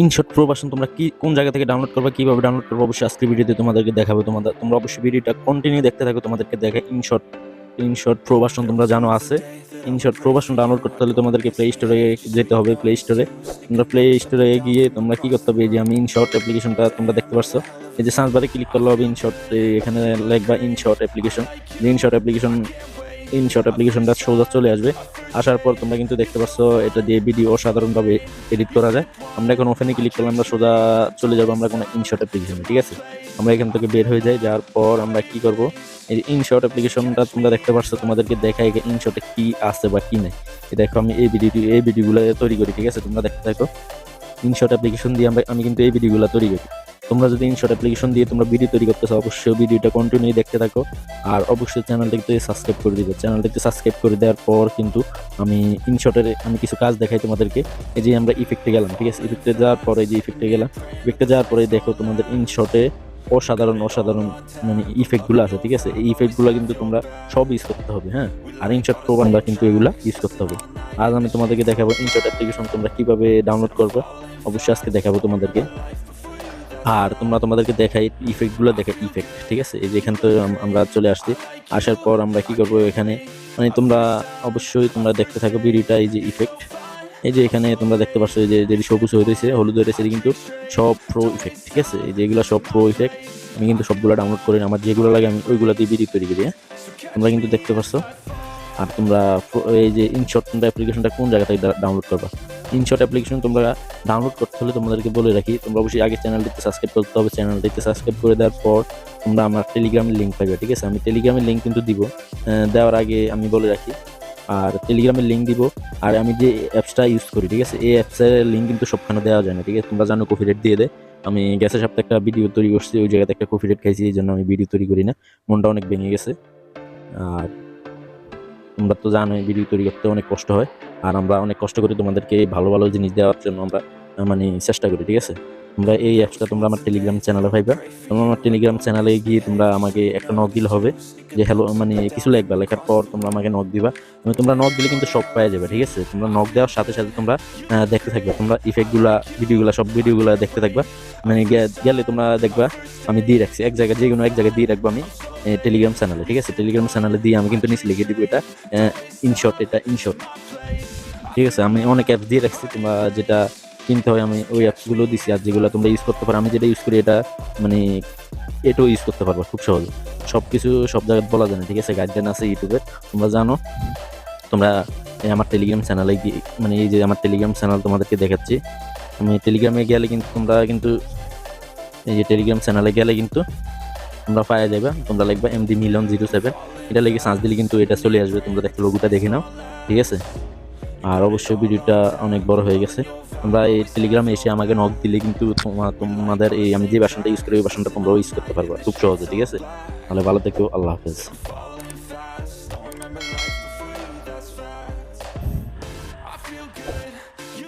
InShot pro তোমরা কি, কোন জায়গা থেকে ডাউনলোড করবে, কীভাবে ডাউনলোড করবে, অবশ্যই আজকে ভিডিওতে তোমাদেরকে দেখাবো, তোমাদের, তোমরা অবশ্যই ভিডিওটা কন্টিনিউ দেখতে থাকো, তোমাদেরকে দেখে ইনশট ইনশট প্রো তোমরা জানো আছে। ইনশট প্রো ডাউনলোড করতে হলে তোমাদেরকে প্লে স্টোরে যেতে হবে প্লে স্টোরে তোমরা প্লে স্টোরে গিয়ে তোমরা কি করতে হবে যে আমি ইনশট অ্যাপ্লিকেশনটা তোমরা দেখতে পারছ, এই যে সার্চ বারে ক্লিক করলে হবে ইনশট এখানে লিখবা InShot application InShot application InShot অ্যাপ্লিকেশনটা সোজা চলে আসবে। আসার পর তোমরা কিন্তু দেখতে পাচ্ছ এটা দিয়ে ভিডিও সাধারণভাবে এডিট করা যায়। আমরা এখন ওখানে ক্লিক করলে আমরা সোজা চলে যাব আমরা কোনো ইনশট অ্যাপ্লিকেশনে ঠিক আছে? আমরা এখান থেকে বের হয়ে যাই, যাওয়ার পর আমরা কি করব? এই ইনশট অ্যাপ্লিকেশনটা তোমরা দেখতে পাচ্ছ তোমাদেরকে দেখাই ইনশটে কি আছে বা কি নেই। দেখো, আমি এই ভিডিও এই ভিডিওগুলো তৈরি করি, ঠিক আছে? তোমরা দেখতে থাকো। ইনশট অ্যাপ্লিকেশন দিয়ে আমরা, আমি কিন্তু এই ভিডিওগুলো তৈরি করি। তোমরা যদি ইনশর্ট অ্যাপ্লিকেশন দিয়ে তোমরা ভিডিও তৈরি করতেছো, অবশ্যই ভিডিওটা কন্টিনিউ দেখতে থাকো। আর অবশ্যই চ্যানেলটিতে সাবস্ক্রাইব করে দিবে। চ্যানেলটিতে সাবস্ক্রাইব করে দেওয়ার পর কিন্তু আমি ইনশর্টের আমি কিছু কাজ দেখাই তোমাদেরকে। এই যে আমরা ইফেক্টে গেলাম, ঠিক আছে? ইফেক্টে যাওয়ার পরে যে ইফেক্টে গেলাম ইফেক্টে যাওয়ার পরে দেখো তোমাদের ইনশর্টে অসাধারণ অসাধারণ মানে ইফেক্টগুলো আছে, ঠিক আছে? এই ইফেক্টগুলো কিন্তু তোমরা সব ইউজ করতে হবে হ্যাঁ? আর ইনশর্ট প্রো বাংলা কিন্তু এগুলা ইউজ করতে হবে। আজ আমি তোমাদেরকে দেখাবো ইনশর্ট অ্যাপ্লিকেশন তোমরা কীভাবে ডাউনলোড করবে। অবশ্যই আজকে দেখাবো তোমাদেরকে। আর তোমরা তোমাদেরকে দেখাই ইফেক্টগুলো দেখাই ইফেক্ট ঠিক আছে? এই যে এখান তো আমরা চলে আসছি। আসার পর আমরা কি করব এখানে? মানে তোমরা অবশ্যই তোমরা দেখতে থাকো ভিডিওটা, এই যে ইফেক্ট এই যে এখানে তোমরা দেখতে পাচ্ছ যে যে সবুজ হয়েছে হলুদ হয়েছে কিন্তু সব প্রো ইফেক্ট ঠিক আছে? এই যে এগুলো সব প্রো ইফেক্ট আমি কিন্তু সবগুলো ডাউনলোড করি আমার যেগুলো লাগে আমি ওইগুলো দিয়ে ভিডিও তৈরি করি হ্যাঁ? তোমরা কিন্তু দেখতে পাচ্ছ আর তোমরা এই যে ইনশট তোমরা অ্যাপ্লিকেশনটা কোন জায়গা থেকে ডাউনলোড করবা? ইনশট অ্যাপ্লিকেশন তোমরা ডাউনলোড করতে হলে তোমাদেরকে বলে রাখি। তোমরা অবশ্যই আগে চ্যানেলটিতে সাবস্ক্রাইব করতে হবে। চ্যানেলটিতে সাবস্ক্রাইব করে দেওয়ার পর তোমরা আমার টেলিগ্রামের লিঙ্ক পাবে ঠিক আছে? আমি টেলিগ্রামের লিঙ্ক কিন্তু দিব। দেওয়ার আগে আমি বলে রাখি। আর টেলিগ্রামের লিঙ্ক দিব। আর আমি যে অ্যাপসটা ইউজ করি, ঠিক আছে? এই অ্যাপসের লিঙ্ক কিন্তু সবখানে দেওয়া যায় না, ঠিক আছে? তোমরা জানো কপি রেট দিয়ে দেয় আমি গ্যাসের সপ্তাহে একটা ভিডিও তৈরি করছি, ওই জায়গাতে একটা কপি রেট খাইছি, এই জন্য আমি ভিডিও তৈরি করি না। মনটা অনেক ভেঙে গেছে। আর তোমরা তো জানোই ভিডিও তৈরি করতে অনেক কষ্ট হয়। আর আমরা অনেক কষ্ট করি তোমাদেরকে ভালো ভালো জিনিস দেওয়ার জন্য আমরা মানে চেষ্টা করি, ঠিক আছে? তোমরা এই অ্যাপসটা তোমরা আমার টেলিগ্রাম চ্যানেলে পাইবা। তোমরা আমার টেলিগ্রাম চ্যানেলে গিয়ে তোমরা আমাকে একটা নক দিলে হবে যে হ্যালো মানে কিছু লেখবা, লেখার পর তোমরা আমাকে নক দিবা। এবং তোমরা নক দিলে কিন্তু সব পাওয়া যাবে, ঠিক আছে? তোমরা নক দেওয়ার সাথে সাথে তোমরা দেখতে থাকবে। তোমরা ইফেক্টগুলা ভিডিওগুলা সব ভিডিওগুলা দেখতে থাকবা। মানে গেলে তোমরা দেখবা, আমি দিয়ে রাখছি। এক জায়গায় যে কোনো এক জায়গায় দিয়ে রাখব আমি টেলিগ্রাম চ্যানেলে ঠিক আছে? টেলিগ্রাম চ্যানেলে দিয়ে আমি কিন্তু নিচে লিখে দিব এটা ইনশর্ট এটা ইনশট ঠিক আছে, আমি অনেক অ্যাপস দিয়ে রাখছি, তোমরা যেটা কিনতে হয় আমি ওই অ্যাপসগুলো দিছি, আর যেগুলো তোমরা ইউজ করতে পারো, আমি যেটা ইউজ করি এটা মানে এটাও ইউজ করতে পারব খুব সহজে। সব কিছু সব জায়গায় বলা যায় না, ঠিক আছে? গাইডলাইন আছে ইউটিউবে তোমরা জানো। তোমরা আমার টেলিগ্রাম চ্যানেলে গিয়ে মানে এই যে আমার টেলিগ্রাম চ্যানেল তোমাদেরকে দেখাচ্ছি। আমি টেলিগ্রামে গেলে কিন্তু তোমরা কিন্তু, এই যে টেলিগ্রাম চ্যানেলে গেলে কিন্তু তোমরা পাওয়া যাবে তোমরা লিখবা এমডি মিলন জিরো সেভেন এটা লিখে সার্চ দিলে কিন্তু এটা চলে আসবে, তোমরা দেখো লোগোটা দেখে নাও। ঠিক আছে? আর অবশ্যই ভিডিওটা অনেক বড় হয়ে গেছে। তোমরা এই টেলিগ্রামে এসে আমাকে নক দিলে কিন্তু তোমা- তোমাদের এই আমি যে বাসনটা ইউজ করি, ওই বাসনটা তোমরাও ইউজ করতে পারব খুব সহজে, ঠিক আছে? তাহলে ভালো থেকো, আল্লাহ হাফেজ।